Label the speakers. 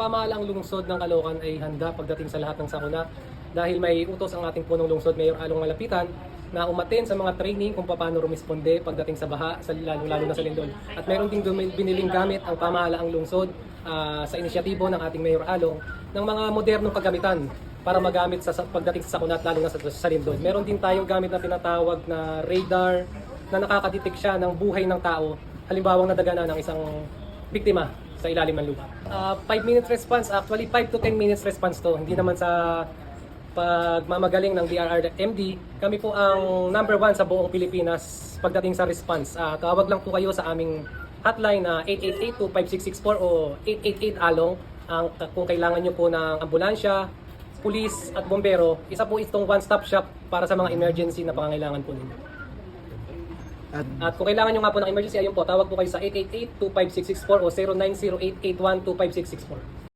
Speaker 1: pamahalaang lungsod ng Caloocan ay handa pagdating sa lahat ng sakuna dahil may utos ang ating punong lungsod, Mayor Along Malapitan, na umaten sa mga training kung paano rumisponde pagdating sa baha, sa lalo-lalo na sa Lindol. At mayroon ding biniling gamit ang pamahalaang lungsod ah, sa inisyatibo ng ating Mayor Along ng mga modernong paggamitan para magamit sa sa- pagdating sa sakuna at lalo na sa, sa Lindol. Meron din tayong gamit na tinatawag na radar na nakakadetect siya ng buhay ng tao. Halimbawa nadagana ng isang biktima sa ilalim ng lupa. 5 minutes response, actually 5 to 10 minutes response to. Hindi naman sa pagmamagaling ng DRRMD, kami po ang number one sa buong Pilipinas pagdating sa response. Ah, tawag lang po kayo sa aming hotline na 888-25664 o 888-ALONG ang, kung kailangan nyo po ng ambulansya, pulis at bombero. Isa po itong one-stop shop para sa mga emergency na pangangailangan po ninyo.
Speaker 2: At
Speaker 1: At kung kailangan nyo nga po ng emergency, ayun po, tawag po kayo sa 888-25664 o 0908-812-5664.